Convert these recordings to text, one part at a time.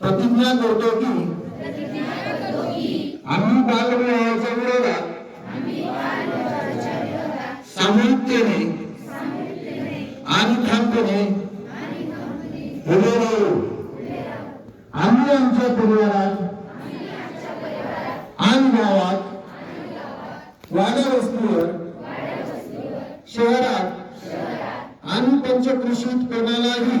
प्रतिज्ञा करतो की आम्ही बालविवाहाच्या विरोधात सामूहिकतेने आणि ठामपणे उभे राहू. आम्ही आमच्या परिवारात आणि गावात वाड्या वस्तीवर शहरात आणि पंचकृषी कोणालाही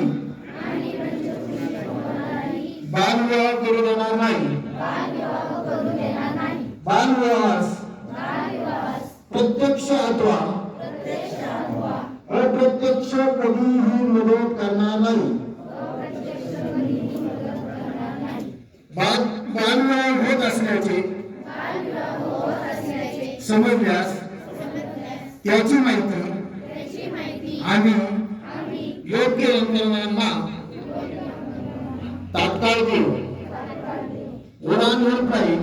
बालविवाहास प्रत्यक्ष अथवा. अप्रत्यक्ष कधीही मदत करणार नाही. बालविवाह होत असल्याचे समजल्यास त्याची माहिती आम्ही योग्य यंत्रणांना तात्काळ देऊ. Udaan helpline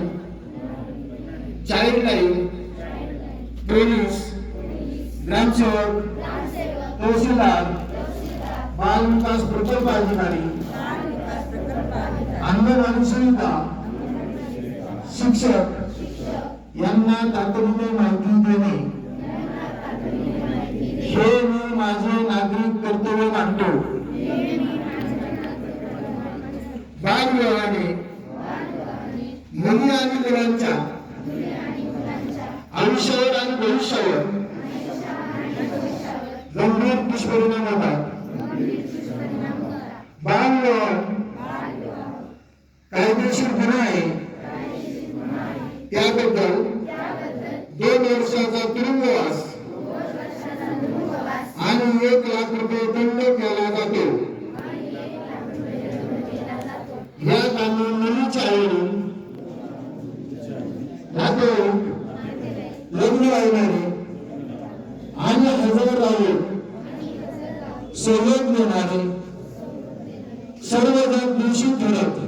child line police ग्रामसेवक तहसीलदार बाल विकास प्रकल्प अधिकारी अंगणवाडी सुविधा शिक्षक यांना तातडीने माहिती देणे. हे मी माझे नागरिक कर्तव्य मानतो. विषयावर आणि भविष्यावर. गंभीर दुष्परिणाम होतात. बालविवाह कायदेशीर गुन्हा आहे. त्याबद्दल दोन वर्षाचा तुरुंगवास आणि एक लाख रुपये दंड केला जातो. या आम्ही मुलीच्या आईवडील हजर राहून नाही सर्व जग दूषित ठरत.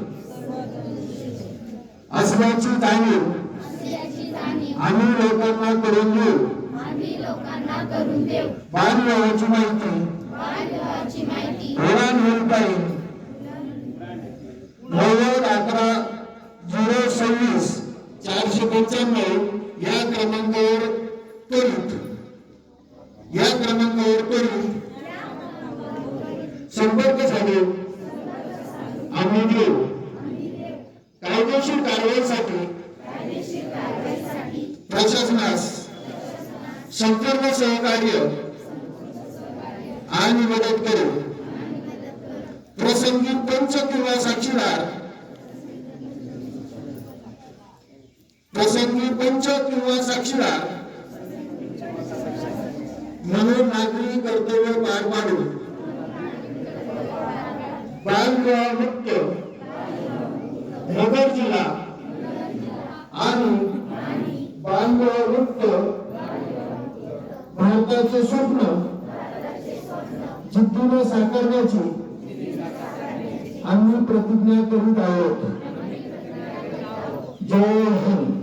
असल्याची जाणीव. आम्ही लोकांना करून देऊ. बालविवाहाची माहिती. बालविवाहाची माहिती उडान नव्वद अकरा झिरो सव्वीस चारशे पंच्याण्णव या क्रमांकावर त्वरित या क्रमांकावर त्वरित संपर्क साधू आम्ही देऊ. कायदेशीर कारवाईसाठी प्रशासनास संपूर्ण सहकार्य आणि मदत करू. प्रसंगी पंच किंवा साक्षीदार. प्रसंगी पंच किंवा साक्षीदार. म्हणून नागरी कर्तव्य पार पाडू. मुक्त नगर जिल्हा आणि मुक्त भारताचे स्वप्न जिद्दीने साकारण्याची आम्ही प्रतिज्ञा करीत आहोत. जय हिंद.